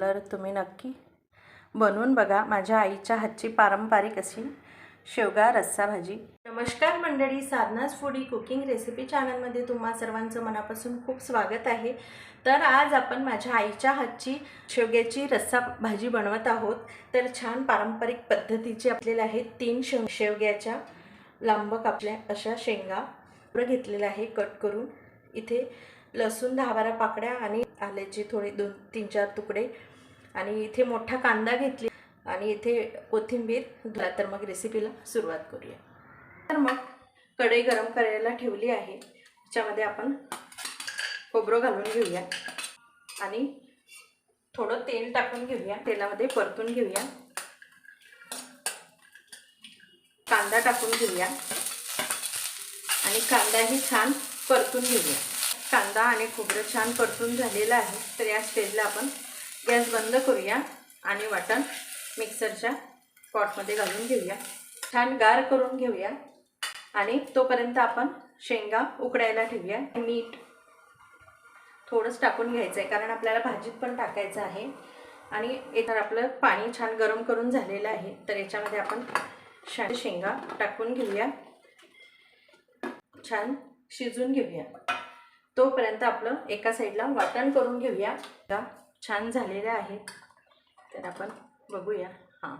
तर तुम्ही नक्की बनवून बघा. माझ्या आईच्या हातची पारंपरिक अशी शेवगा रस्सा भाजी. नमस्कार मंडळी. साधनाच फूडी कुकिंग रेसिपी चॅनलमध्ये तुम्हा सर्वांचं मनापासून खूप स्वागत आहे. तर आज आपण माझ्या आईच्या हातची शेवग्याची रस्सा भाजी बनवत आहोत. तर छान पारंपरिक पद्धतीची आपल्याला आहेत तीन शेव शेवग्याच्या लांब कापल्या अशा शेंगा. घेतलेल्या आहे कट करून. इथे लसूण दहा बारा पाकड्या आणि आल्याचे थोडे दोन तीन चार तुकडे. आणि इथे मोठा कांदा घेतली. आणि इथे कोथिंबीर धुला तर मग रेसिपीला सुरुवात करूया. तर मग कढई गरम करायला ठेवली आहे. त्याच्यामध्ये आपण खोबरं घालून घेऊया. आणि थोडं तेल टाकून घेऊया. तेलामध्ये परतून घेऊया. कांदा टाकून घेऊया. आणि कांदाही छान परतून घेऊया. कांदा आणि खोबरं छान परतून झालेलं आहे तर या स्टेजला आपण गॅस बंद करूया आणि वाटण मिक्सरच्या पॉटमध्ये घालून घेऊया. छान गार करून घेऊया आणि तोपर्यंत आपण शेंगा उकडायला ठेवूया. मीठ थोडंच टाकून घ्यायचं आहे कारण आपल्याला भाजीत पण टाकायचं आहे. आणि येणार आपलं पाणी छान गरम करून झालेलं आहे तर याच्यामध्ये आपण शेंगा टाकून घेऊया. छान शिजून घेऊया. तोपर्यंत आपलं एका साईडला वाटण करून घेऊया. का छान झालेल्या आहेत. तर आपण बघूया. हां.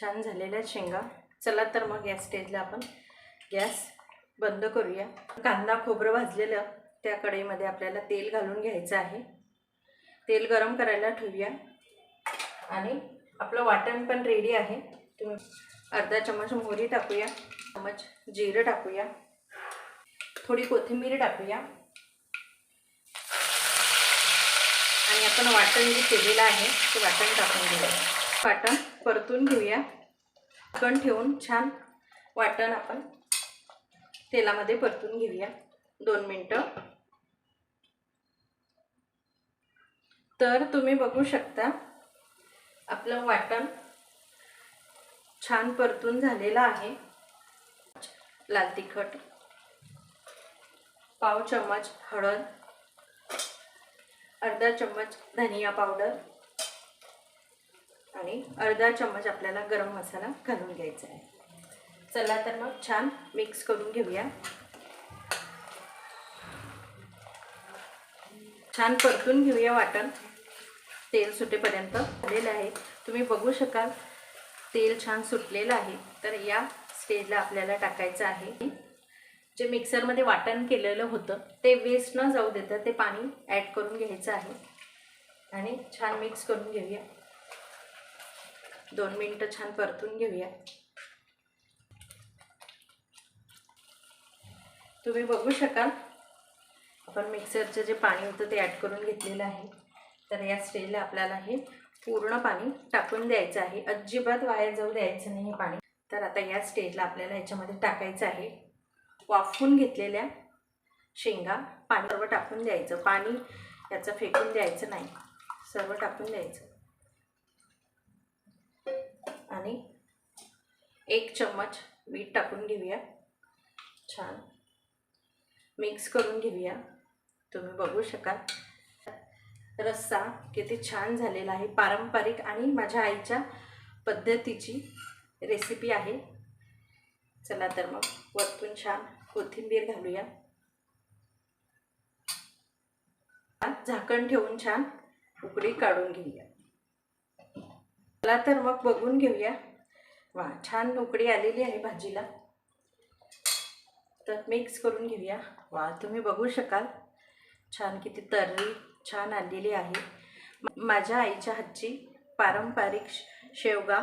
छान झालेल्या शेंगा. चला तर मग या स्टेजला आपण गॅस बंद करूया. कांदा खोबरं भाजलेलं त्या कढईमध्ये आपल्याला तेल घालून घ्यायचं आहे. तेल गरम करायला ठेवूया. आणि आपलं वाटण पण रेडी आहे. तुम्ही अर्धा चमच मोहरी टाकूया. चमच जिरं टाकूया. थोडी कोथिंबीर टाकूया. आणि आपण वाटण जे केलेलं आहे ते वाटण टाकून घेऊया. वाटण परतून घेऊया. कण ठेवून छान वाटण आपण तेलामध्ये परतून घेऊया. दोन मिनटं. तर तुम्ही बघू शकता आपलं वाटण छान परतून झालेलं आहे. लाल तिखट पाव चम्मच हळद अर्धा चम्मच धनिया पावडर आणि अर्धा चम्मच आपल्याला गरम मसाला घालून घ्यायचा आहे. चला तर मग छान मिक्स करून घेऊया. छान परतून घेऊया वाटण. तेल सुटेपर्यंत झालेलं आहे. तुम्ही बघू शकाल तेल छान सुटलेलं आहे. तर या स्टेजला आपल्याला टाकायचं आहे. जे मिक्सरमध्ये वाटण केलेलं होतं ते वेस्ट न जाऊ देतं ते पाणी ॲड करून घ्यायचं आहे. आणि छान मिक्स करून घेऊया. दोन मिनटं छान परतून घेऊया. तुम्ही बघू शकाल आपण मिक्सरचं जे पाणी होतं ते ॲड करून घेतलेलं आहे. तर या स्टेजला आपल्याला हे पूर्ण पाणी टाकून द्यायचं आहे. अजिबात वाया जाऊ द्यायचं नाही हे पाणी. तर आता या स्टेजला आपल्याला याच्यामध्ये टाकायचं आहे. वाफून घेतलेल्या शेंगा पाणी सर्व टाकून द्यायचं. पाणी याचं फेकून द्यायचं नाही. सर्व टाकून द्यायचं. आणि एक चम्मच मीठ टाकून घेऊया. छान. मिक्स करून घेऊया. तुम्ही बघू शकाल. रस्सा किती छान झालेला आहे. पारंपरिक आणि माझ्या आईच्या पद्धतीची रेसिपी आहे. चला तर मग वरतून छान कोथिंबीर घालूया. झाकण ठेवून छान उकडी काढून घेऊया. चला तर मग बघून घेऊया. वा छान उकडी आलेली आहे भाजीला. तर मिक्स करून घेऊया. वा तुम्ही बघू शकाल. छान किती तर्री छान आलेली आहे. माझ्या आईच्या हातची पारंपरिक शेवगा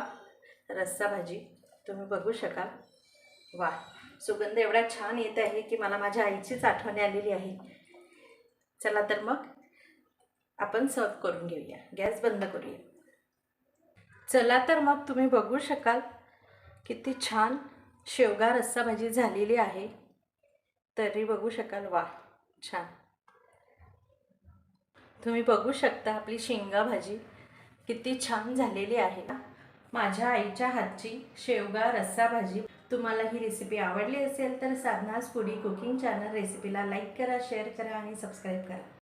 रस्सा भाजी तुम्ही बघू शकाल. वा सुगंध एवढा छान येत आहे की मला माझ्या आईचीच आठवण आलेली आहे. चला तर मग आपण सर्व करून घेऊया. गॅस बंद करूया. चला तर मग तुम्ही बघू शकाल किती छान शेवगा रस्सा भाजी झालेली आहे. तरी बघू शकाल वा छान. तुम्ही बघू शकता आपली शेंगा भाजी किती छान झालेली आहे. माझ्या आईच्या हातची शेवगा रस्सा भाजी तुम्हाला ही रेसिपी आवडली असेल तर साधनास फुडी कुकिंग चॅनल रेसिपीला लाईक करा शेअर करा आणि सबस्क्राईब करा.